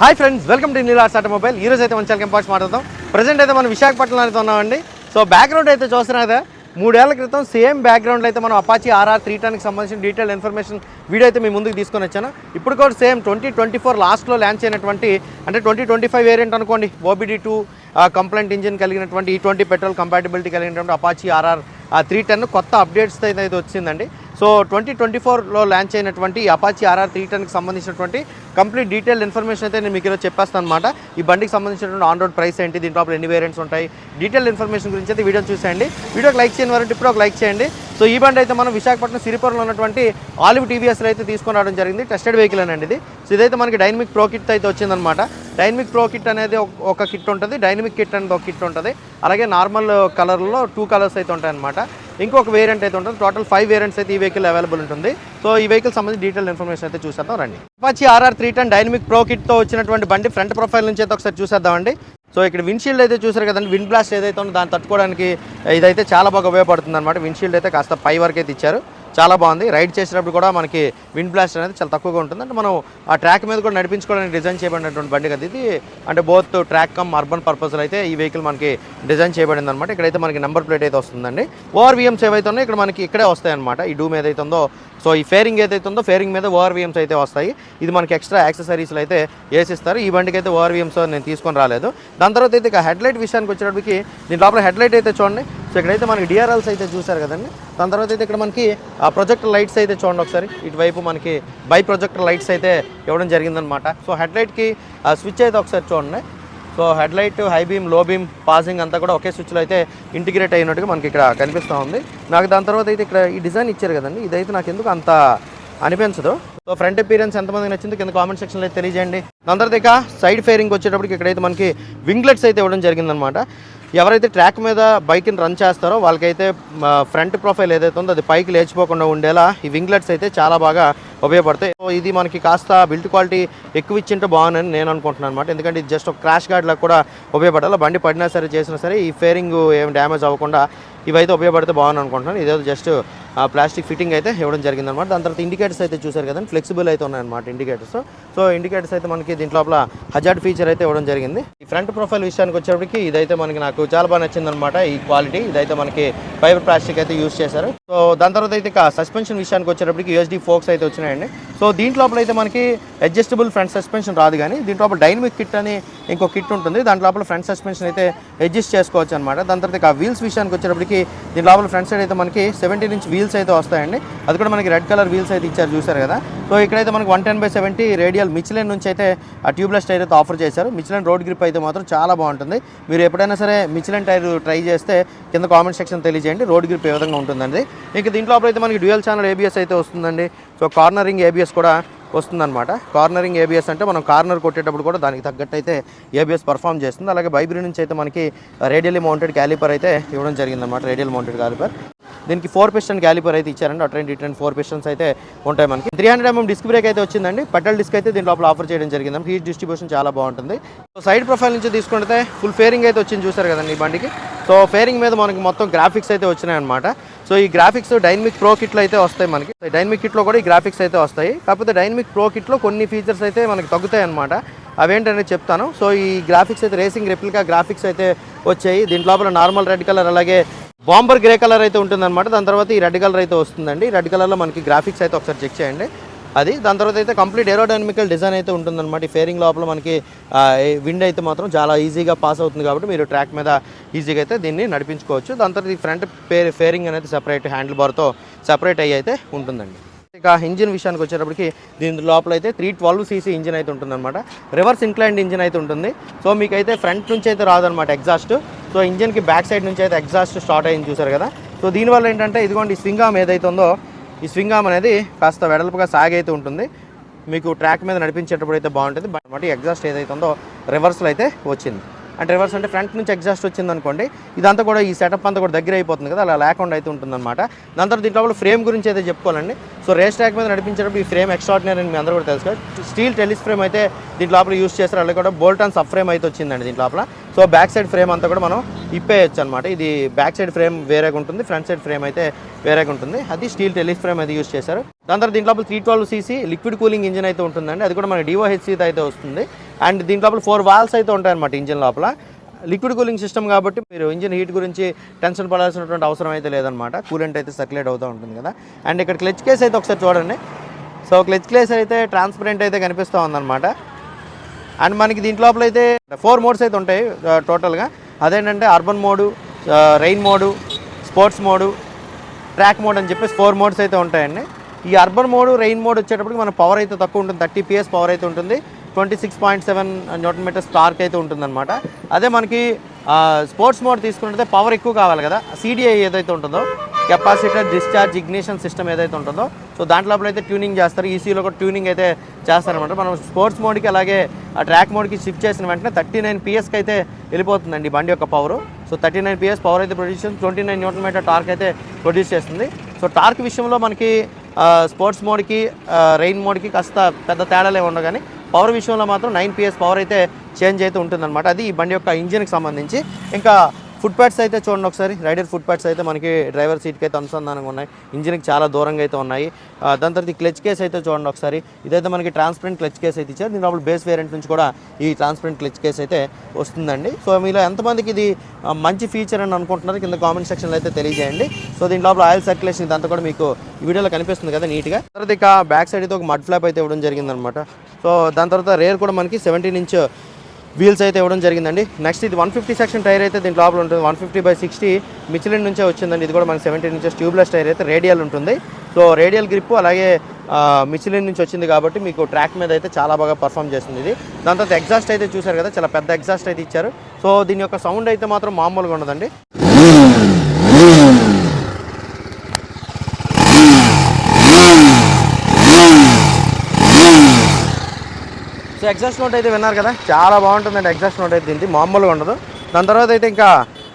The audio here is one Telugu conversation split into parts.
Hi friends welcome to Neela's automobile ఈ రోజు అయితే మంచి కంపాస్ కంపాక్స్ మాట్లాడదాం. ప్రజెంట్ అయితే మనం విశాఖపట్నంలో అయితే ఉన్నామండి. సో బ్యాక్గ్రౌండ్ అయితే చూస్తున్నా కదా మూడేళ్ళ క్రితం సేమ్ బ్యాక్గ్రౌండ్లో అయితే మనం అపాచీ ఆర్ఆర్ త్రీ టన్కి సంబంధించిన డీటెయిల్ ఇన్ఫర్మేషన్ వీడియో అయితే మీ ముందుకు తీసుకొని వచ్చాను. ఇప్పుడు కూడా సేమ్ ట్వంటీ ట్వంటీ ఫోర్ లాస్ట్లో ల్యాంచ్ అయినటువంటి అంటే ట్వంటీ ట్వంటీ ఫైవ్ వేరియంట్ అనుకోండి ఓబీడీ టూ కంప్లైంట్ ఇంజిన్ కలిగినటువంటి ఈ ట్వంటీ పెట్రోల్ కంపాటిబిలిటీ కలిగినటువంటి అపాచీ ఆర్ఆర్ త్రీ టెన్ కొత్త అప్డేట్స్ అయితే అయితే వచ్చిందండి. సో ట్వంటీ ట్వంటీ ఫోర్లో లాంచ్ అయినటువంటి అపాచీ ఆర్ఆర్ త్రీ టెన్కి సంబంధించినటువంటి కంప్లీట్ డీటెయిల్ ఇన్ఫర్మేషన్ అయితే నేను మీకు ఈరోజు చెప్పేస్తాను అనమాట ఈ బండికి సంబంధించినటువంటి ఆన్ రోడ్ ప్రైస్ ఏంటి దీంట్లో అప్పుడు ఎన్ని వేరియంట్స్ ఉంటాయి డీటెయిల్ ఇన్ఫర్మేషన్ గురించి అయితే వీడియో చూసేయండి. వీడియోకి లైక్ చేయని వారంటే ఇప్పుడు ఒక లైక్ చేయండి. సో ఈ బండి అయితే మనం విశాఖపట్నం సిరిపురంలో ఉన్నటువంటి ఆలివ్ టీవీఎస్లో అయితే తీసుకొని రావడం జరిగింది. టెస్టెడ్ వెహికల్ అనేది ఇది. సో ఇదైతే మనకి డైనమిక్ ప్రో కిట్ అయితే వచ్చిందనమాట డైనమిక్ ప్రో కిట్ అనేది ఒక- కిట్ ఉంటుంది. డైనమిక్ కిట్ అనేది ఒక కిట్ ఉంటుంది. అలాగే నార్మల్ కలర్లో టూ కలర్స్ అయితే ఉంటాయన్నమాట. ఇంకొక వేరియంట్ అయితే ఉంటుంది. టోటల్ ఫైవ్ వేరియంట్స్ అయితే ఈ వెహికల్ అవైలబుల్ ఉంటుంది. సో ఈ వెహికల్ సంబంధించి డీటెయిల్ ఇన్ఫర్మేషన్ అయితే చూసేద్దాం రండి. Apache RR three ten dynamic pro కిట్తో వచ్చినటువంటి బండి ఫ్రంట్ ప్రొఫైల్ నుంచి అయితే ఒకసారి చూసేద్దామండి. సో ఇక్కడ విండ్షీల్డ్ అయితే చూసారు కదండి. విండ్ బ్లాస్ట్ ఏదైతే ఉందో దాన్ని తట్టుకోవడానికి ఇదైతే చాలా బాగా ఉపయోగపడుతుంది అనమాట విండ్షీల్డ్ అయితే కాస్త పై వరకు అయితే ఇచ్చారు. చాలా బాగుంది. రైడ్ చేసేటప్పుడు కూడా మనకి విండ్ బ్లాస్ట్ అనేది చాలా తక్కువగా ఉంటుంది. అంటే మనం ఆ ట్రాక్ మీద కూడా నడిపించుకోవడానికి డిజైన్ చేయబడినటువంటి బండి కదా ఇది. అంటే బోత్ ట్రాక్ కమ్ అర్బన్ పర్పస్లో అయితే ఈ వెహికల్ మనకి డిజైన్ చేయబడింది అనమాట ఇక్కడైతే మనకి నెంబర్ ప్లేట్ అయితే వస్తుందండి. ఓఆర్వీఎంస్ ఏవైతే ఉన్నాయో ఇక్కడ మనకి ఇక్కడే వస్తాయన్నమాట. ఈ డూమ్ ఏదైతే ఉందో సో ఈ ఫేరింగ్ ఏదైతే ఉందో ఫేరింగ్ మీద ఓఆర్వీఎంస్ అయితే వస్తాయి. ఇది మనకి ఎక్స్ట్రా యాక్సెసరీస్లు అయితే వేసిస్తారు. ఈ బండికి అయితే ఓఆర్వీఎంస్ నేను తీసుకొని రాలేదు. దాని తర్వాత అయితే ఇక హెడ్లైట్ విషయానికి వచ్చేటప్పటికి దీని లోపల హెడ్లైట్ అయితే చూడండి. సో ఇక్కడైతే మనకి డిఆర్ఎల్స్ అయితే చూసారు కదండి. దాని తర్వాత అయితే ఇక్కడ మనకి ఆ ప్రొజెక్టర్ లైట్స్ అయితే చూడండి ఒకసారి. ఇటువైపు మనకి బై ప్రొజెక్టర్ లైట్స్ అయితే ఇవ్వడం జరిగిందనమాట సో హెడ్లైట్కి స్విచ్ అయితే ఒకసారి చూడండి. సో హెడ్ లైట్ హై బీమ్లో బీమ్ పాసింగ్ అంతా కూడా ఒకే స్విచ్లో అయితే ఇంటిగ్రేట్ అయినట్టుగా మనకి ఇక్కడ కనిపిస్తూ ఉంది. నాకు దాని తర్వాత అయితే ఇక్కడ ఈ డిజైన్ ఇచ్చారు కదండి ఇదైతే నాకు ఎందుకు అంత అనిపించదు. సో ఫ్రంట్ అపీరియన్స్ ఎంతమందికి నచ్చింది కింద కామెంట్ సెక్షన్లో అయితే తెలియజేయండి. దాని తర్వాత ఇక సైడ్ ఫేరింగ్ వచ్చేటప్పటికి ఇక్కడైతే మనకి వింగ్లెట్స్ అయితే ఇవ్వడం జరిగిందనమాట ఎవరైతే ట్రాక్ మీద బైక్ని రన్ చేస్తారో వాళ్ళకైతే ఫ్రంట్ ప్రొఫైల్ ఏదైతే ఉందో అది పైకి లేచిపోకుండా ఉండేలా ఈ వింగ్లెట్స్ అయితే చాలా బాగా ఉపయోగపడతాయి. సో ఇది మనకి కాస్త బిల్ట్ క్వాలిటీ ఎక్కువ ఇచ్చింటే బాగుందని నేను అనుకుంటున్నాను అనమాట ఎందుకంటే ఇది జస్ట్ ఒక క్రాష్ గార్డ్ లాగా కూడా ఉపయోగపడాలి. బండి పడినా సరే చేసినా సరే ఈ ఫేరింగ్ ఏం డ్యామేజ్ అవ్వకుండా ఇవైతే ఉపయోగపడితే బాగుంది అనుకుంటున్నాను. ఇదేదో జస్ట్ ప్లాస్టిక్ ఫిట్టింగ్ అయితే ఇవ్వడం జరిగింది అనమాట దాని తర్వాత ఇండికేటర్స్ అయితే చూసారు కదండి. ఫ్లెక్సిబుల్ అయితే ఉన్నాయన్నమాట ఇండికేటర్స్ సో ఇండికేటర్స్ అయితే మనకి దీంట్లో లోపల హజార్డ్ ఫీచర్ అయితే ఇవ్వడం జరిగింది. ఈ ఫ్రంట్ ప్రొఫైల్ విషయానికి వచ్చేప్పటికి ఇదైతే మనకి నాకు చాలా బాగా నచ్చింది అనమాట ఈ క్వాలిటీ ఇదైతే మనకి ఫైబర్ ప్లాస్టిక్ అయితే యూస్ చేశారు. సో దాని తర్వాత అయితే సస్పెన్షన్ విషయానికి వచ్చేటప్పటికి యూఎస్డి ఫోక్స్ అయితే వచ్చినాయండి సో దీంట్లో లోపల అయితే మనకి అడ్జస్టబుల్ ఫ్రంట్ సస్పెన్షన్ రాదు కానీ దీంట్లో లోపల డైనమిక్ కిట్ అని ఇంకో కిట్ ఉంటుంది. దాంట్లో లోపల ఫ్రంట్ సస్పెన్షన్ అయితే అడ్జస్ట్ చేసుకోవచ్చు అనమాట దాని తర్వాత ఆ వీల్స్ విషయానికి వచ్చేటప్పటికి దీని లోపల ఫ్రంట్ సైడ్ అయితే మనకి సెవెంటీన్ ఇంచ్ వీల్స్ అయితే వస్తాయండి. అది కూడా మనకి రెడ్ కలర్ వీల్స్ అయితే ఇచ్చారు చూసారు కదా. సో ఇక్కడైతే మనకి one ten by seventy radial Michelin నుంచి అయితే ఆ ట్యూబ్లెస్ టైర్ అయితే ఆఫర్ చేశారు. మిచిలెన్ రోడ్ గ్రిప్ అయితే మాత్రం చాలా బాగుంటుంది. మీరు ఎప్పుడైనా సరే మిచిలెన్ టైర్ ట్రై చేస్తే కింద కామెంట్ సెక్షన్ తెలియజేయండి. రోడ్ గ్రిప్ ఏ విధంగా ఉంటుందండి. ఇంకా దీంట్లో అయితే మనకి డ్యూయల్ ఛానల్ ఏబిఎస్ అయితే వస్తుందండి. సో కార్నరింగ్ ఏబిఎస్ కూడా వస్తుందన్నమాట. కార్నరింగ్ ఏబిఎస్ అంటే మనం కార్నర్ కొట్టేటప్పుడు కూడా దానికి తగ్గట్టు అయితే ఏబిఎస్ పర్ఫామ్ చేస్తుంది. అలాగే బైబ్రీ నుంచి అయితే మనకి రేడియల్లీ మౌంటెడ్ క్యాలిపర్ అయితే ఇవ్వడం జరిగిందన్నమాట. రేడియల్ మౌంటెడ్ క్యాలిపర్ దీనికి ఫోర్ పిస్టన్ క్యాలిపర్ అయితే ఇచ్చారండి. అట్రెంట్ ఇట్రెంట్ ఫోర్ పిస్టన్స్ అయితే ఉంటాయి మనకి. Three hundred MM disc brake అయితే వచ్చిందండి. పెట్రోల్ డిస్క్ అయితే దీని లోపల ఆఫర్ చేయడం జరిగింది. హీట్ డిస్ట్రిబ్యూషన్ చాలా బాగుంటుంది. సో సైడ్ ప్రొఫైల్ నుంచి తీసుకుంటే ఫుల్ ఫేరింగ్ అయితే వచ్చింది చూసారు కదండి ఈ బండికి. సో ఫేరింగ్ మీద మనకి మొత్తం గ్రాఫిక్స్ అయితే వచ్చినాయి అనమాట సో ఈ గ్రాఫిక్స్ డైనమిక్ ప్రో కిట్లో అయితే వస్తాయి మనకి. డైనమిక్ కిట్లో కూడా ఈ గ్రాఫిక్స్ అయితే వస్తాయి. కాకపోతే డైనమిక్ ప్రో కిట్లో కొన్ని ఫీచర్స్ అయితే మనకి తగ్గుతాయి అనమాట అవేంటనేది చెప్తాను. సో ఈ గ్రాఫిక్స్ అయితే రేసింగ్ రెప్లికా గ్రాఫిక్స్ అయితే వచ్చాయి. దీంట్లోపల నార్మల్ రెడ్ కలర్ అలాగే బాంబర్ గ్రే కలర్ అయితే ఉంటుందన్నమాట. దాని తర్వాత ఈ రెడ్ కలర్ అయితే వస్తుందండి. రెడ్ కలర్లో మనకి గ్రాఫిక్స్ అయితే ఒకసారి చెక్ చేయండి. అది దాని తర్వాత అయితే కంప్లీట్ ఏరోడైనమికల్ డిజైన్ అయితే ఉంటుందన్నమాట. ఈ ఫేరింగ్ లోపల మనకి విండ్ అయితే మాత్రం చాలా ఈజీగా పాస్ అవుతుంది కాబట్టి మీరు ట్రాక్ మీద ఈజీగా అయితే దీన్ని నడిపించుకోవచ్చు. దాని తర్వాత ఈ ఫ్రంట్ ఫేరింగ్ అనేది సెపరేట్ హ్యాండిల్ బార్తో సెపరేట్ అయ్యి అయితే ఉంటుందండి. ఇక ఇంజిన్ విషయానికి వచ్చేటప్పటికి దీని లోపల అయితే త్రీ ట్వెల్వ్ సీసీ ఇంజిన్ అయితే ఉంటుందన్నమాట. రివర్స్ ఇంక్లైండ్ ఇంజిన్ అయితే ఉంటుంది. సో మీకైతే ఫ్రంట్ నుంచి అయితే రాదనమాట ఎగ్జాస్ట్ సో ఇంజిన్కి బ్యాక్ సైడ్ నుంచి అయితే ఎగ్జాస్ట్ స్టార్ట్ అయింది చూసారు కదా. సో దీనివల్ల ఏంటంటే ఇదిగోండి ఈ స్వింగామ్ ఏదైతే ఉందో ఈ స్వింగామ్ అనేది కాస్త వెడల్పుగా సాగైతే ఉంటుంది. మీకు ట్రాక్ మీద నడిపించేటప్పుడు అయితే బాగుంటుంది. బట్ ఎగ్జాస్ట్ ఏదైతే ఉందో రివర్స్లో అయితే వచ్చింది. అంటే రివర్స్ అంటే ఫ్రంట్ నుంచి ఎగ్జాస్ట్ వచ్చింది అనుకోండి ఇదంతా కూడా ఈ సెటప్ అంతా కూడా దగ్గర అయిపోతుంది కదా అలా లేకుండా అయితే ఉంటుందన్నమాట. దాని తర్వాత దీంట్లో ఫ్రేమ్ గురించి అయితే చెప్పుకోవాలండి. సో రేస్ ట్రాక్ మీద నడిపించేటప్పుడు ఈ ఫ్రేమ్ ఎక్స్ట్రాడినరీ అని మీ అందరూ కూడా తెలుసు స్టీల్ టెలిస్ ఫ్రేమ్ అయితే దీంట్ లోపల యూస్ చేస్తారు. అలాగే కూడా బోల్ట్ అండ్ సబ్ ఫ్రేమ్ అయితే వచ్చిందండి దీంట్ లోపల. సో బ్యాక్ సైడ్ ఫ్రేమ్ అంతా కూడా మనం ఇప్పేయచ్చు అనమాట ఇది బ్యాక్ సైడ్ ఫ్రేమ్ వేరేగా ఉంటుంది ఫ్రంట్ సైడ్ ఫ్రేమ్ అయితే వేరేగా ఉంటుంది. అది స్టీల్ టెలిస్ ఫ్రేమ్ అయితే యూస్ చేశారు. దాని తర్వాత దీంట్లో three twelve CC liquid cooling engine అయితే ఉంటుందండి. అది కూడా మన డిఓహెచ్సీ అయితే వస్తుంది. అండ్ దీంట్లో ఫోర్ వాల్స్ అయితే ఉంటాయన్నమాట ఇంజిన్ లోపల. లిక్విడ్ కూలింగ్ సిస్టమ్ కాబట్టి మీరు ఇంజిన్ హీట్ గురించి టెన్షన్ పడాల్సినటువంటి అవసరం అయితే లేదనమాట కూలెంట్ అయితే సర్క్యులేట్ అవుతూ ఉంటుంది కదా. అండ్ ఇక్కడ క్లచ్ కేస్ అయితే ఒకసారి చూడండి. సో క్లచ్ కేస్ అయితే ట్రాన్స్పరెంట్ అయితే కనిపిస్తూ ఉందన్నమాట. అండ్ మనకి దీంట్ లోపల అయితే ఫోర్ మోడ్స్ అయితే ఉంటాయి టోటల్గా. అదేంటంటే urban mode rain mode sports mode track mode అని చెప్పేసి ఫోర్ మోడ్స్ అయితే ఉంటాయండి. ఈ అర్బన్ మోడ్ రెయిన్ మోడ్ వచ్చేటప్పటికి మన పవర్ అయితే తక్కువ ఉంటుంది థర్టీ పిఎస్ పవర్ అయితే ఉంటుంది twenty six point seven newton metres torque అయితే ఉంటుందన్నమాట. అదే మనకి స్పోర్ట్స్ మోడ్ తీసుకుంటే పవర్ ఎక్కువ కావాలి కదా సిడిఐ ఏదైతే ఉంటుందో కెపాసిటర్ డిశ్చార్జ్ ఇగ్నిషన్ సిస్టమ్ ఏదైతే ఉంటుందో సో దాంట్లో అయితే ట్యూనింగ్ చేస్తారు. ఈసీలో కూడా ట్యూనింగ్ అయితే చేస్తారనమాట మనం స్పోర్ట్స్ మోడ్కి అలాగే ఆ ట్రాక్ మోడ్కి షిఫ్ట్ చేసిన వెంటనే థర్టీ నైన్ పిఎస్కి అయితే వెళ్ళిపోతుందండి బండి యొక్క power. So thirty nine PS power అయితే ప్రొడ్యూస్ చేస్తుంది. Twenty nine newton metre torque అయితే ప్రొడ్యూస్ చేస్తుంది. సో టార్క్ విషయంలో మనకి స్పోర్ట్స్ మోడ్కి రెయిన్ మోడ్కి కాస్త పెద్ద తేడాలే ఉండవు కానీ పవర్ విషయంలో మాత్రం నైన్ పిఎస్ పవర్ అయితే చేంజ్ అయితే ఉంటుందన్నమాట. అది ఈ బండి యొక్క ఇంజిన్కి సంబంధించి. ఇంకా ఫుట్ ప్యాడ్స్ అయితే చూడండి ఒకసారి. రైడర్ ఫుట్ ప్యాడ్స్ అయితే మనకి డ్రైవర్ సీట్కి అయితే అనుసంధానంగా ఉన్నాయి. ఇంజిన్కి చాలా దూరంగా అయితే ఉన్నాయి. దాని తర్వాత ఈ క్లచ్ కేస్ అయితే చూడండి ఒకసారి. ఇదైతే మనకి ట్రాన్స్పరెంట్ క్లచ్ కేస్ అయితే ఇచ్చారు. దీని లోపల బేస్ వేరియంట్ నుంచి కూడా ఈ ట్రాన్స్పరెంట్ క్లచ్ కేస్ అయితే వస్తుందండి. సో మీలో ఎంతమందికి ఇది మంచి ఫీచర్ అని అనుకుంటున్నారు కింద కామెంట్ సెక్షన్లో అయితే తెలియజేయండి. సో దీని లోపల ఆయిల్ సర్క్యులేషన్ ఇదంతా కూడా మీకు ఈ వీడియోలో కనిపిస్తుంది కదా నీట్గా తర్వాత ఇక బ్యాక్ సైడ్ అయితే ఒక మడ్ ఫ్లాప్ అయితే ఇవ్వడం జరిగిందనమాట. సో దాని తర్వాత రేర్ కూడా మనకి సెవెంటీన్ ఇంచ్ వీల్స్ అయితే ఇవ్వడం జరిగిందండి. నెక్స్ట్ ఇది వన్ ఫిఫ్టీ సెక్షన్ టైర్ అయితే దీని లోపల ఉంటుంది. One fifty by sixty Michelin నుంచే వచ్చిందండి. ఇది కూడా మనకి సెవెంటీ ఇంచెస్ ట్యూబ్లెస్ టైర్ అయితే రేడియల్ ఉంటుంది. సో రేడియల్ గ్రిప్ అలాగే మిచిలిన్ నుంచి వచ్చింది కాబట్టి మీకు ట్రాక్ మీద అయితే చాలా బాగా పర్ఫామ్ చేస్తుంది ఇది. దాని తర్వాత ఎగ్జాస్ట్ అయితే చూసారు కదా చాలా పెద్ద ఎగ్జాస్ట్ అయితే ఇచ్చారు. సో దీని యొక్క సౌండ్ అయితే మాత్రం మామూలుగా ఉండదండి. సో ఎగ్జాస్ట్ నోట్ అయితే విన్నారు కదా? చాలా బాగుంటుందండి ఎగ్జాస్ట్ నోట్ అయితే దీనికి. మామూలుగా ఉండదు. దాని తర్వాత అయితే ఇంకా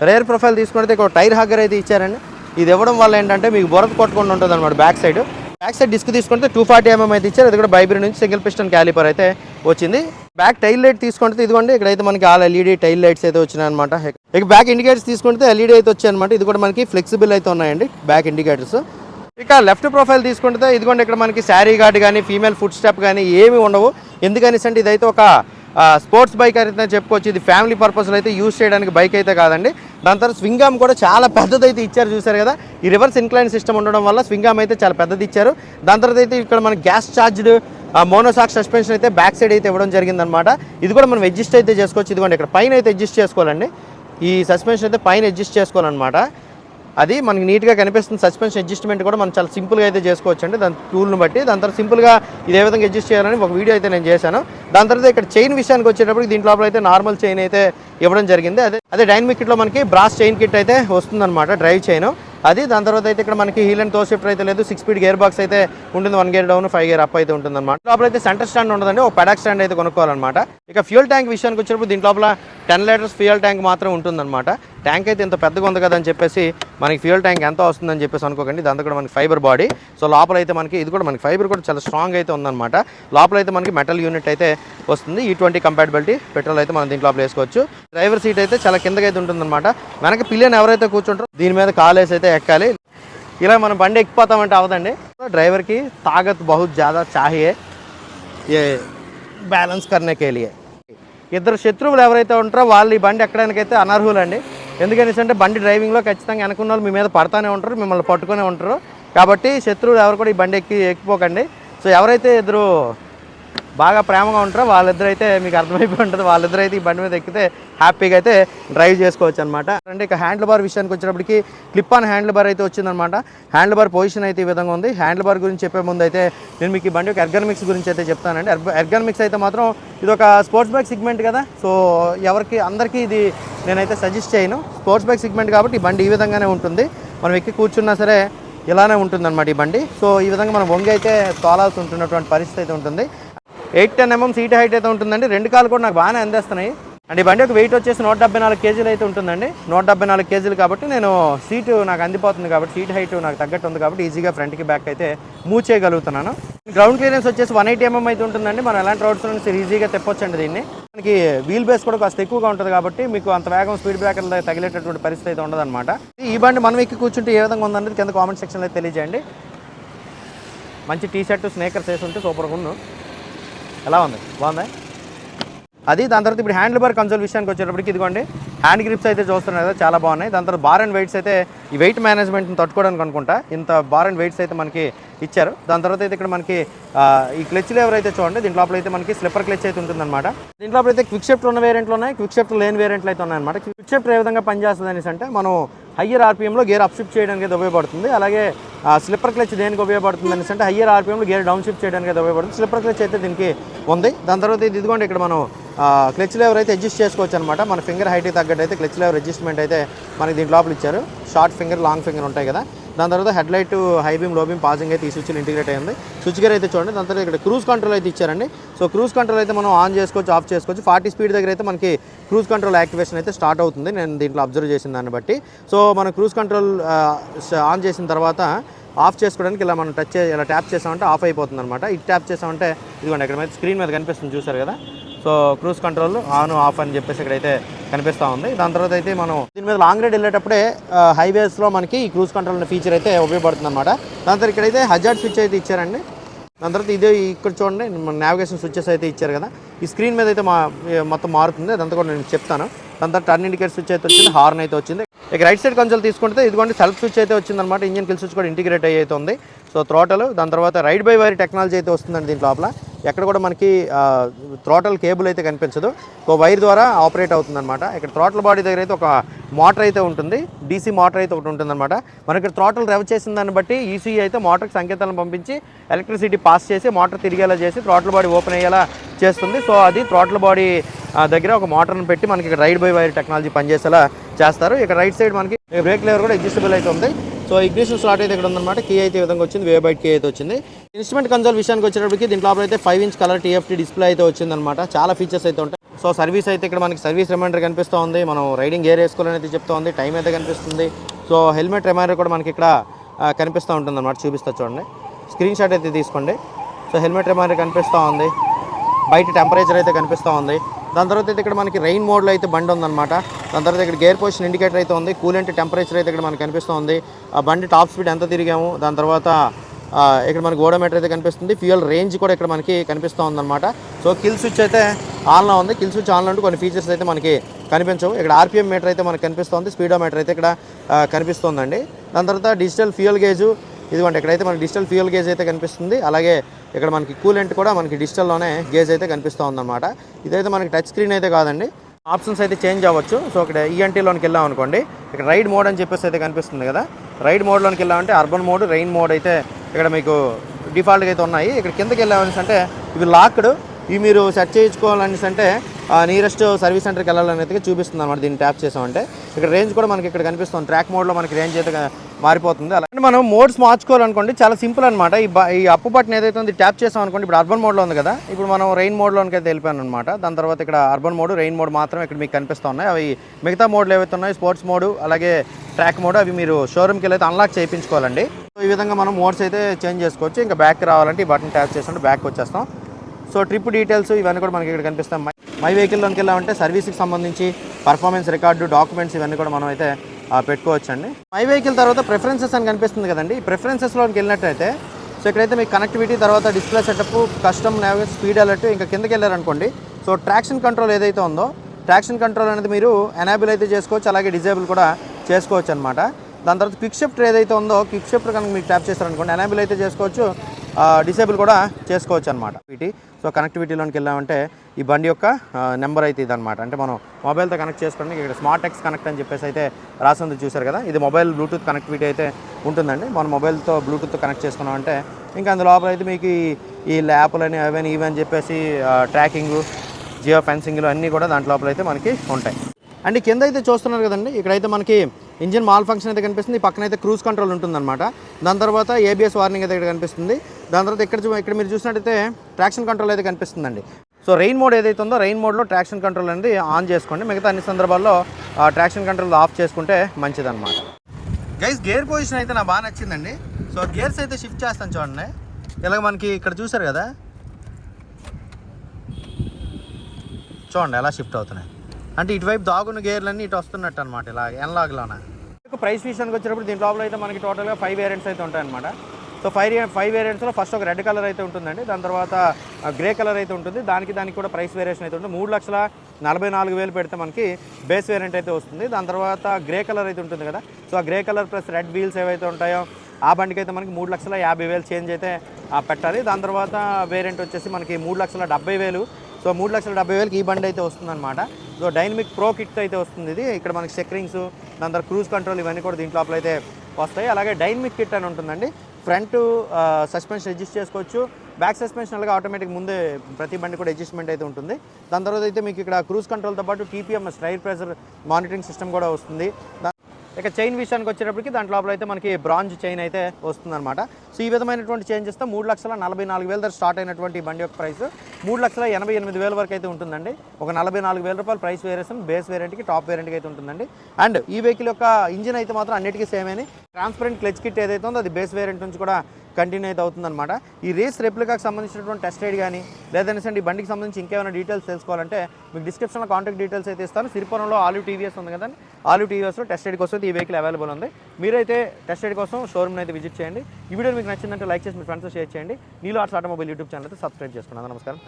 రేర్ ప్రొఫైల్ తీసుకుంటే ఒక టైర్ హగ్గర్ అయితే ఇచ్చారండి. ఇది ఇవ్వడం వల్ల ఏంటంటే మీకు బొరత కొట్టకుండా ఉంటుంది అనమాట back side back side disc తీసుకుంటే టూ ఫార్టీ ఎంఎం అయితే ఇచ్చారు. ఇది కూడా బైబ్రీ నుంచి సింగిల్ పిస్టన్ క్యాలిపర్ అయితే వచ్చింది. బ్యాక్ టైల్ లైట్ తీసుకుంటే ఇదిగోండి ఇక్కడైతే మనకి ఆల్ ఎల్ఈడి టైల్ లైట్స్ అయితే వచ్చినాయి అనమాట ఇక బ్యాక్ ఇండికేటర్స్ తీసుకుంటే ఎల్ఈడి అయితే వచ్చాయి అనమాట ఇది కూడా మనకి ఫ్లెక్సిబుల్ అయితే ఉన్నాయండి బ్యాక్ ఇండికేటర్స్ ఇక లెఫ్ట్ ప్రొఫైల్ తీసుకుంటే ఇదిగోండి ఇక్కడ మనకి శారీ గార్డ్ కానీ ఫీమేల్ ఫుడ్ స్టెప్ కానీ ఏమి ఉండవు. ఎందుకనేసి అంటే ఇదైతే ఒక స్పోర్ట్స్ బైక్ అయితే చెప్పుకోవచ్చు. ఇది ఫ్యామిలీ పర్పస్లో అయితే యూజ్ చేయడానికి బైక్ అయితే కాదండి. దాని తర్వాత స్వింగామ్ కూడా చాలా పెద్దదైతే ఇచ్చారు చూసారు కదా. ఈ రివర్స్ ఇన్క్లైన్ సిస్టమ్ ఉండడం వల్ల స్వింగామ్ అయితే చాలా పెద్దది ఇచ్చారు. దాని తర్వాత అయితే ఇక్కడ మనకి గ్యాస్ చార్జ్డ్ మోనోసాక్ సస్పెన్షన్ అయితే బ్యాక్ సైడ్ అయితే ఇవ్వడం జరిగిందనమాట ఇది కూడా మనం అడ్జస్ట్ అయితే చేసుకోవచ్చు. ఇదిగోండి ఇక్కడ పైన అయితే అడ్జస్ట్ చేసుకోవాలండి. ఈ సస్పెన్షన్ అయితే పైన అడ్జస్ట్ చేసుకోవాలన్నమాట. అది మనకి నీట్గా కనిపిస్తుంది. సస్పెన్షన్ అడ్జస్ట్మెంట్ కూడా మనం చాలా సింపుల్గా అయితే చేసుకోవచ్చు అండి దాని టూల్ని బట్టి దాని తర్వాత సింపుల్గా ఇదే విధంగా అడ్జస్ట్ చేయాలని ఒక వీడియో అయితే నేను చేశాను. దాని తర్వాత ఇక్కడ చైన్ విషయానికి వచ్చేటప్పుడు దీంట్లో లోపల అయితే నార్మల్ చైన్ అయితే ఇవ్వడం జరిగింది. అదే అదే డైనమిక్ కిట్లో మనకి బ్రాస్ చైన్ కిట్ అయితే వస్తుందన్నమాట డ్రైవ్ చైన్. అది దాని తర్వాత అయితే ఇక్కడ మనకి హీల్ అండ్తో షిఫ్టర్ అయితే లేదు. సిక్స్ స్పీడ్ గేర్ బాక్స్ అయితే ఉంటుంది. One gear down five gear up అయితే ఉంటుంది అనమాట లోపల అయితే సెంటర్ స్టాండ్ ఉండదండి. ఒక పెడాక్ స్టాండ్ అయితే కొనుక్కోవాలన్నమాట. ఇక ఫ్యూల్ ట్యాంక్ విషయానికి వచ్చినప్పుడు దీని లోపల టెన్ లీటర్స్ ఫ్యూయల్ ట్యాంక్ మాత్రం ఉంటుందన్నమాట. ట్యాంక్ అయితే ఇంత పెద్దగా ఉంది కదా అని చెప్పేసి మనకి ఫ్యూయల్ ట్యాంక్ ఎంత వస్తుందని చెప్పేసి అనుకోకండి. దాంతో కూడా మనకి ఫైబర్ బాడీ సో లోపల అయితే మనకి ఇది కూడా మనకి ఫైబర్ కూడా చాలా స్ట్రాంగ్ అయితే ఉందన్నమాట. లోపల అయితే మనకి మెటల్ యూనిట్ అయితే వస్తుంది. ఈ ట్వంటీ కంపాటబిలిటీ పెట్రోల్ అయితే మనం దీంట్లో వేసుకోవచ్చు. డ్రైవర్ సీట్ అయితే చాలా కిందకైతే అయితే ఉంటుందన్నమాట. వెనక పిల్లలు ఎవరైతే కూర్చుంటారో దీని మీద కాలేజ్ అయితే ఎక్కాలి. ఇలా మనం బండి ఎక్కిపోతామంటే అవదండి. డ్రైవర్కి తాగత్ బహుత్ జాదా చాహియే. ఏ బ్యాలెన్స్ కర్నేకేలియే ఇద్దరు శత్రువులు ఎవరైతే ఉంటారో వాళ్ళు ఈ బండి ఎక్కడానికైతే అనర్హులండి. ఎందుకనేసంటే బండి డ్రైవింగ్లో ఖచ్చితంగా అనుకున్న వాళ్ళు మీ మీద పడతానే ఉంటారు మిమ్మల్ని పట్టుకునే ఉంటారు. కాబట్టి శత్రువులు ఎవరు కూడా ఈ బండి ఎక్కి ఎక్కిపోకండి. సో ఎవరైతే ఇద్దరు బాగా ప్రేమగా ఉంటారో? వాళ్ళిద్దరు అయితే మీకు అర్థమైపోయి ఉంటుంది. వాళ్ళిద్దరు అయితే ఈ బండి మీద ఎక్కితే హ్యాపీగా అయితే డ్రైవ్ చేసుకోవచ్చు అనమాట అంటే ఇక హ్యాండిల్ బార్ విషయానికి వచ్చేటప్పటికి క్లిప్ ఆన్ హ్యాండిల్ బార్ అయితే వచ్చిందనమాట హ్యాండిల్ బార్ పొజిషన్ అయితే ఈ విధంగా ఉంది. హ్యాండిల్ బార్ గురించి చెప్పే ముందు అయితే నేను మీకు ఈ బండి యొక్క ఎర్గనమిక్స్ గురించి అయితే చెప్తానండి. ఎర్గనమిక్స్ అయితే మాత్రం ఇది ఒక స్పోర్ట్స్ బైక్ సిగ్మెంట్ కదా. సో ఎవరికి అందరికీ ఇది నేనైతే సజెస్ట్ చేయను. స్పోర్ట్స్ బైక్ సిగ్మెంట్ కాబట్టి ఈ బండి ఈ విధంగానే ఉంటుంది. మనం ఎక్కి కూర్చున్నా సరే ఇలానే ఉంటుందన్నమాట ఈ బండి. సో ఈ విధంగా మనం వంగి అయితే తోలాల్సి ఉంటున్నటువంటి పరిస్థితి అయితే ఉంటుంది. Eight ten MM seat height అయితే ఉంటుందండి. రెండు కాలు కూడా నాకు బాగానే అందేస్తున్నాయి. అండ్ ఈ బండి ఒక వెయిట్ వచ్చేసి నూట డెబ్బై నాలుగు కేజీలు అయితే ఉంటుందండి. నూట డెబ్బై నాలుగు కేజీలు కాబట్టి నేను సీటు నాకు అందిపోతుంది కాబట్టి సీట్ హైట్ నాకు తగ్గట్టు ఉంది కాబట్టి ఈజీగా ఫ్రంట్కి బ్యాక్ అయితే మూవ్ చేయగలుగుతున్నాను గ్రౌండ్ క్లియరెన్స్ వచ్చేసి వన్ ఎయిటీ ఎంఎం అయితే ఉంటుందండి. మనం ఎలాంటి రోడ్స్ నుంచి ఈజీగా తెప్పొచ్చండి దీన్ని. మనకి వీల్ బేస్ కూడా కాస్త ఎక్కువగా ఉంటుంది కాబట్టి మీకు అంత వేగం స్పీడ్ బ్రేకర్ తగిలేటటువంటి పరిస్థితి అయితే ఉండదన్నమాట. ఈ బండి మనం ఎక్కి కూర్చుంటే ఏ విధంగా ఉందనేది కింద కామెంట్ సెక్షన్లో తెలియజేయండి. మంచి టీ షర్ట్ స్నేకర్స్ వేసి ఉంటే సూపర్గా ఉన్ను ఎలా ఉంది? బాగుందా? అది దాని తర్వాత ఇప్పుడు హ్యాండిల్ బార్ కన్సోల్ విషయానికి వచ్చేటప్పటికి ఇదిగోండి. హ్యాండ్ గ్రిప్స్ అయితే చూస్తున్నారు కదా చాలా బాగున్నాయి. దాని తర్వాత బార్ అండ్ వెయిట్స్ అయితే ఈ వెయిట్ మేనేజ్మెంట్ని తట్టుకోవడానికి అనుకుంటా. ఇంత బార్ అండ్ వెయిట్స్ అయితే మనకి ఇచ్చారు. దాని తర్వాత అయితే ఇక్కడ మనకి ఈ క్లచ్ లెవర్ అయితే చూడండి. దీంట్లో లోపల అయితే మనకి స్లిప్పర్ క్లచ్ అయితే ఉంటుందన్నమాట. దీంట్లో లోపల అయితే క్విక్ షిఫ్ట్ ఉన్న వేరియంట్లు ఉన్నాయి. క్విక్ షిఫ్ట్ లేని వేరియంట్లు అయితే ఉన్నాయన్నమాట. క్విక్ షిఫ్ట్ ఏ విధంగా పనిచేస్తుంది అనేసి అంటే మనం హయ్యర్ ఆర్పిఎంలో గేర్ అప్ షిఫ్ట్ చేయడానికి అయితే ఉపయోగపడుతుంది. అలాగే స్లిప్పర్ క్లచ్ దేనికి ఉపయోగపడుతుంది అనేసి అంటే హయ్యర్ ఆర్పిఎంలో గేర్ డౌన్ షిఫ్ట్ చేయడానికి అయితే ఉపయోగపడుతుంది. స్లిప్పర్ క్లచ్ అయితే దీనికి ఉంది. దాని తర్వాత ఇది ఇదిగోండి ఇక్కడ మనం క్లచ్ లెవర్ అయితే అడ్జస్ట్ చేసుకోవచ్చు అనమాట మన ఫింగర్ హైట్కి తగ్గ అయితే క్లచ్ లెవర్ అడ్జస్ట్మెంట్ అయితే మనకి దీంట్లో లోపల ఇచ్చారు. షార్ట్ ఫింగర్ లాంగ్ ఫింగర్ ఉంటాయి కదా. దాని తర్వాత హెడ్ లైట్ హై బీమ్లో బీమ్ పాసింగ్ అయితే ఈ స్విచ్లు ఇంటిగ్రేట్ అయ్యింది స్విచ్ గేర్ అయితే చూడండి. దాని తర్వాత ఇక్కడ క్రూజ్ కంట్రోల్ అయితే ఇచ్చారండి. సో క్రూజ్ కంట్రోల్ అయితే మనం ఆన్ చేసుకోవచ్చు ఆఫ్ చేసుకోవచ్చు. ఫార్టీ స్పీడ్ దగ్గర అయితే మనకి క్రూజ్ కంట్రోల్ యాక్టివేషన్ అయితే స్టార్ట్ అవుతుంది. నేను దీంట్లో అబ్జర్వ్ చేసిన దాన్ని బట్టి. సో మనం క్రూజ్ కంట్రోల్ ఆన్ చేసిన తర్వాత ఆఫ్ చేసుకోవడానికి ఇలా మనం టచ్ ఇలా ట్యాప్ చేసామంటే ఆఫ్ అయిపోతుంది అనమాట ఇది ట్యాప్ చేసామంటే ఇదిగోండి ఇక్కడ మీద స్క్రీన్ మీద కనిపిస్తుంది చూసారు కదా? So cruise control on off అని చెప్పేసి ఇక్కడైతే కనిపిస్తూ ఉంది. దాని తర్వాత అయితే మనం దీని మీద లాంగ్ రైడ్ వెళ్ళేటప్పుడే హైవేస్లో మనకి ఈ క్రూజ్ కంట్రోల్ అనే ఫీచర్ అయితే ఉపయోగపడుతుంది అనమాట దాని తర్వాత ఇక్కడైతే హజార్డ్ స్విచ్ అయితే ఇచ్చారండి. దాని తర్వాత ఇదే ఇక్కడ చూడండి మన నావిగేషన్ స్విచ్చెస్ అయితే ఇచ్చారు కదా. ఈ స్క్రీన్ మీద అయితే మా మొత్తం మారుతుంది. అదంతా కూడా నేను చెప్తాను. దాని తర్వాత టర్న్ ఇండికేటర్ స్విచ్ అయితే వచ్చింది హార్న్ అయితే వచ్చింది. ఇక రైట్ సైడ్ కొంచెం తీసుకుంటే ఇదిగోండి సెల్ఫ్ స్విచ్ అయితే వచ్చిందనమాట ఇంజిన్ కిల్ స్విచ్ కూడా ఇంటిగ్రేట్ అయితే ఉంది. సో త్రోటలు దాని తర్వాత రైడ్ బై వైర్ టెక్నాలజీ అయితే వస్తుందండి దీంట్ లోపల. ఎక్కడ కూడా మనకి త్రోటల్ కేబుల్ అయితే కనిపించదు. ఒక వైర్ ద్వారా ఆపరేట్ అవుతుందన్నమాట. ఇక్కడ త్రోటల్ బాడీ దగ్గర అయితే ఒక మోటార్ అయితే ఉంటుంది. డీసీ మోటార్ అయితే ఒకటి ఉంటుందన్నమాట. మనకి ఇక్కడ త్రోటల్ రెవ్ చేసిన దాన్ని బట్టి ఈసీఈ అయితే మోటార్కి సంకేతాలను పంపించి ఎలక్ట్రిసిటీ పాస్ చేసి మోటార్ తిరిగేలా చేసి త్రోటల్ బాడీ ఓపెన్ అయ్యేలా చేస్తుంది. సో అది త్రోటల్ బాడీ దగ్గర ఒక మోటార్ని పెట్టి మనకి ఇక్కడ రైడ్ బై వైర్ టెక్నాలజీ పనిచేసేలా చేస్తారు. ఇక్కడ రైట్ సైడ్ మనకి బ్రేక్ లేవర్ కూడా ఎగ్జిస్టబుల్ అయితే ఉంది. సో ఇగ్నిషన్ స్లాట్ అయితే ఇక్కడ ఉందన్నమాట. కీ అయితే విధంగా వచ్చింది. వే బైట్ కీ అయితే వచ్చింది. ఇన్స్ట్రుమెంట్ కన్సోల్ విషయానికి వచ్చేటప్పటికి దీంట్లో అయితే five inch colour TFT display అయితే వచ్చిందనమాట చాలా ఫీచర్స్ అయితే ఉంటాయి. సో సర్వీస్ అయితే ఇక్కడ మనకి సర్వీస్ రిమైండర్ కనిపిస్తూ ఉంది. మనం రైడింగ్ గేర్ వేసుకోవాలని అయితే చెప్తా ఉంది. టైం అయితే కనిపిస్తుంది. సో హెల్మెట్ రిమైండర్ కూడా మనకి ఇక్కడ కనిపిస్తూ ఉంటుంది అనమాట చూపిస్తా చూడండి. స్క్రీన్ షాట్ అయితే తీసుకోండి. సో హెల్మెట్ రిమైండర్ కనిపిస్తూ ఉంది. బయట టెంపరేచర్ అయితే కనిపిస్తూ ఉంది. దాని తర్వాత అయితే ఇక్కడ మనకి రెయిన్ మోడ్లో అయితే బండి ఉందన్నమాట. దాని తర్వాత ఇక్కడ గేర్ పొజిషన్ ఇండికేటర్ అయితే ఉంది. కూలెంట్ టెంపరేచర్ అయితే ఇక్కడ మనకి కనిపిస్తూ ఉంది ఆ బండి టాప్ స్పీడ్ ఎంత తిరిగాము దాని తర్వాత ఇక్కడ మనకి ఓడోమీటర్ అయితే కనిపిస్తుంది. ఫ్యూయల్ రేంజ్ కూడా ఇక్కడ మనకి కనిపిస్తూ ఉందన్నమాట సో కిల్ స్విచ్ అయితే ఆన్లో ఉంది. కిల్ స్విచ్ ఆన్లో ఉంటే కొన్ని ఫీచర్స్ అయితే మనకి కనిపించవు. ఇక్కడ ఆర్పిఎం మీటర్ అయితే మనకి కనిపిస్తుంది. స్పీడోమీటర్ అయితే ఇక్కడ కనిపిస్తుందండి. దాని తర్వాత డిజిటల్ ఫ్యూయల్ గేజు. ఇదిగోండి ఇక్కడైతే మనకి డిజిటల్ ఫ్యూయల్ గేజ్ అయితే కనిపిస్తుంది. అలాగే ఇక్కడ మనకి కూలెంట్ కూడా మనకి డిజిటల్లోనే గేజ్ అయితే కనిపిస్తూ ఉందన్నమాట ఇదైతే మనకి టచ్ స్క్రీన్ అయితే కాదండి. ఆప్షన్స్ అయితే చేంజ్ అవ్వచ్చు. సో ఇక్కడ ఈఎన్టీలోకి వెళ్ళాం అనుకోండి. ఇక్కడ రైడ్ మోడ్ అని చెప్పేసి అయితే కనిపిస్తుంది కదా. రైడ్ మోడ్లోకి వెళ్ళామంటే అర్బన్ మోడ్ రెయిన్ మోడ్ అయితే ఇక్కడ మీకు డిఫాల్ట్గా అయితే ఉన్నాయి. ఇక్కడ కిందకి వెళ్ళామని అంటే ఇవి లాక్డ్. ఇవి మీరు సెట్ చేయించుకోవాలనేసి అంటే నియరెస్ట్ సర్వీస్ సెంటర్కి వెళ్ళాలని అయితే చూపిస్తుంది అనమాట దీన్ని ట్యాప్ చేసామంటే. ఇక్కడ రేంజ్ కూడా మనకి ఇక్కడ కనిపిస్తుంది. ట్రాక్ మోడ్లో మనకి రేంజ్ అయితే మారిపోతుంది. అలాగే మనం మోడ్స్ మార్చుకోవాలనుకోండి చాలా సింపుల్ అనమాట ఈ ఈ అప్పు బటన్ ఏదైతే ఉంది ట్యాప్ చేసాం అనుకోండి ఇప్పుడు అర్బన్ మోడ్లో ఉంది కదా ఇప్పుడు మనం రెయిన్ మోడ్లోకి అయితే వెళ్ళిపోయాను అనమాట దాని తర్వాత ఇక్కడ అర్బన్ మోడ్ రెయిన్ మోడ్ మాత్రం ఇక్కడ మీకు కనిపిస్తూ ఉన్నాయి. అవి మిగతా మోడ్లు ఏవైతే ఉన్నాయో స్పోర్ట్స్ మోడ్ అలాగే ట్రాక్ మోడ్ అవి మీరు షోరూమ్కి వెళ్ళి అయితే అన్లాక్ చేయించుకోవాలండి. ఈ విధంగా మనం మోడ్స్ అయితే చేంజ్ చేసుకోవచ్చు. ఇంకా బ్యాక్ రావాలంటే ఈ బటన్ ట్యాప్ చేసుకుంటే బ్యాక్ వచ్చేస్తాం. సో ట్రిప్ డీటెయిల్స్ ఇవన్నీ కూడా మనకి ఇక్కడ కనిపిస్తాం మై మై వెహికల్లోకి వెళ్ళామంటే సర్వీస్కి సంబంధించి పర్ఫార్మెన్స్ రికార్డు డాక్యుమెంట్స్ ఇవన్నీ కూడా మనం అయితే పెట్టుకోవచ్చండి. మై వెహికల్ తర్వాత ప్రిఫరెన్సెస్ అని కనిపిస్తుంది కదండి. ఈ ప్రిఫరెన్సెస్లోకి వెళ్ళినట్టయితే సో ఇక్కడైతే మీకు కనెక్టివిటీ తర్వాత display setup custom navigation speed alert ఇంకా కిందకి వెళ్ళారనుకోండి. సో ట్రాక్షన్ కంట్రోల్ ఏదైతే ఉందో ట్రాక్షన్ కంట్రోల్ అనేది మీరు ఎనాబుల్ అయితే చేసుకోవచ్చు అలాగే డిజేబుల్ కూడా చేసుకోవచ్చు అనమాట దాని తర్వాత క్విక్ షిఫ్ట్ ఏదైతే ఉందో క్విక్ షిఫ్ట్ కనుక మీకు ట్యాప్ చేస్తారనుకోండి ఎనాబుల్ అయితే చేసుకోవచ్చు. డిసేబుల్ కూడా చేసుకోవచ్చు అనమాట వీటి సో కనెక్టివిటీలోకి వెళ్ళామంటే ఈ బండి యొక్క నెంబర్ అయితే ఇదనమాట అంటే మనం మొబైల్తో కనెక్ట్ చేసుకోండి ఇక్కడ స్మార్ట్ ఎక్స్ కనెక్ట్ అని చెప్పేసి అయితే రాసింది చూసారు కదా. ఇది మొబైల్ బ్లూటూత్ కనెక్టివిటీ అయితే ఉంటుందండి. మన మొబైల్తో బ్లూటూత్ కనెక్ట్ చేసుకున్నామంటే ఇంకా అందులో లోపల అయితే మీకు ఈ- ఈ అని అవని ఇవని చెప్పేసి ట్రాకింగ్ జియో ఫెన్సింగ్లు అన్నీ కూడా దాంట్లో లోపల అయితే మనకి ఉంటాయి. అండ్ కింద అయితే చూస్తున్నారు కదండి ఇక్కడైతే మనకి ఇంజిన్ మాల్ ఫంక్షన్ అయితే కనిపిస్తుంది. పక్కన అయితే క్రూజ్ కంట్రోల్ ఉంటుందన్నమాట. దాని తర్వాత ఏబిఎస్ వార్నింగ్ అయితే ఇక్కడ కనిపిస్తుంది. దాని తర్వాత ఇక్కడ ఇక్కడ మీరు చూసినట్టయితే ట్రాక్షన్ కంట్రోల్ అయితే కనిపిస్తుందండి. సో రెయిన్ మోడ్ ఏదైతే ఉందో రెయిన్ మోడ్లో ట్రాక్షన్ కంట్రోల్ అనేది ఆన్ చేసుకోండి. మిగతా అన్ని సందర్భాల్లో ట్రాక్షన్ కంట్రోల్ ఆఫ్ చేసుకుంటే మంచిదన్నమాట. గైస్ గేర్ పొజిషన్ అయితే నాకు బాగా నచ్చిందండి. సో గేర్స్ అయితే షిఫ్ట్ చేస్తాను చూడండి. ఇలాగ మనకి ఇక్కడ చూసారు కదా? చూడండి ఎలా షిఫ్ట్ అవుతున్నాయి. అంటే ఇటువైపు దాగున్న గేర్లన్నీ ఇటు వస్తున్నట్టు అనమాట ఇలా ఎన్లాగ్లోన ప్రైస్ విషయానికి వచ్చినప్పుడు దీని లోపల అయితే మనకి టోటల్గా ఫైవ్ వేరియంట్స్ అయితే ఉంటాయన్నమాట. సో ఫైవ్ ఫైవ్ వేరియంట్స్లో ఫస్ట్ ఒక రెడ్ కలర్ అయితే ఉంటుందండి. దాని తర్వాత గ్రే కలర్ అయితే ఉంటుంది. దానికి దానికి కూడా ప్రైస్ వేరియేషన్ అయితే ఉంటుంది. మూడు లక్షల నలభై నాలుగు వేలు పెడితే మనకి బేస్ వేరియంట్ అయితే వస్తుంది. దాని తర్వాత గ్రే కలర్ అయితే ఉంటుంది కదా. సో ఆ grey colour plus red wheels ఏవైతే ఉంటాయో ఆ బండికి అయితే మనకి మూడు లక్షల యాభై వేలు చేంజ్ అయితే ఆ, పెట్టాలి. దాని తర్వాత వేరియంట్ వచ్చేసి మనకి మూడు లక్షల డెబ్బై వేలు. సో మూడు లక్షల డెబ్బై వేలకి ఈ బండి అయితే వస్తుందన్నమాట. సో డైనమిక్ ప్రో కిట్ అయితే వస్తుంది ఇది. ఇక్కడ మనకి సెక్రింగ్స్ దాని తర్వాత క్రూజ్ కంట్రోల్ ఇవన్నీ కూడా దీంట్లో అయితే వస్తాయి. అలాగే డైనమిక్ కిట్ అని ఉంటుందండి. ఫ్రంట్ సస్పెన్షన్ అడ్జస్ట్ చేసుకోవచ్చు. బ్యాక్ సస్పెన్షన్ అలాగే ఆటోమేటిక్ ముందే ప్రతి బండి కూడా అడ్జస్ట్మెంట్ అయితే ఉంటుంది. దాని తర్వాత అయితే మీకు ఇక్కడ క్రూజ్ కంట్రోల్తో పాటు TPMS tyre pressure monitoring system కూడా వస్తుంది. ఇక చైన్ విషయానికి వచ్చేటప్పటికి దాని లోపల అయితే మనకి బ్రాంజ్ చైన్ అయితే వస్తుందన్నమాట. సో ఈ విధమైనటువంటి చేంజెస్తో మూడు లక్షల నలభై నాలుగు వేల స్టార్ట్ అయినటువంటి బండి యొక్క ప్రైస్ మూడు లక్షల ఎనభై ఎనిమిది వేల వరకు అయితే ఉంటుందండి. ఒక నలభై నాలుగు వేల రూపాయలు ప్రైస్ వేరియేషన్ బేస్ వేరియంట్కి టాప్ వేరియంట్కి అయితే ఉంటుందండి. అండ్ ఈ వెహికల్ యొక్క ఇంజిన్ అయితే మాత్రం అన్నిటికీ సేమ్ అని ట్రాన్స్పరెంట్ క్లచ్ కిట్ ఏదైతే ఉందో అది బేస్ వేరియంట్ నుంచి కూడా కంటిన్యూ అయితే అవుతుందన్నమాట. ఈ రేస్ రెప్లికాకి సంబంధించినటువంటి టెస్ట్ రైడ్ కానీ లేదంటే ఈ బండికి సంబంధించి ఇంకేమైనా డీటెయిల్స్ తెలుసుకోవాలంటే మీకు డిస్క్రిప్షన్లో కాంటాక్ట్ డీటెయిల్స్ అయితే ఇస్తాను. సిరిపురంలో ఆలివ్ టీవీఎస్ ఉంది కదండి. ఆలివ్ టీవీఎస్లో టెస్ట్ రైడ్ కోసం ఈ వెహికల్ అవైలబుల్ ఉంది. మీరైతే టెస్ట్ రైడ్ కోసం షోరూమ్ అయితే విజిట్ చేయండి. ఈ వీడియో మీకు నచ్చిందంటే లైక్ చేసి మీ ఫ్రెండ్స్ షేర్ చేయండి. నీలో ఆర్ట్స్ ఆటోమొబైల్ యూట్యూబ్ ఛానల్ అయితే సబ్స్క్రైబ్ చేసుకున్నాను. నమస్కారం.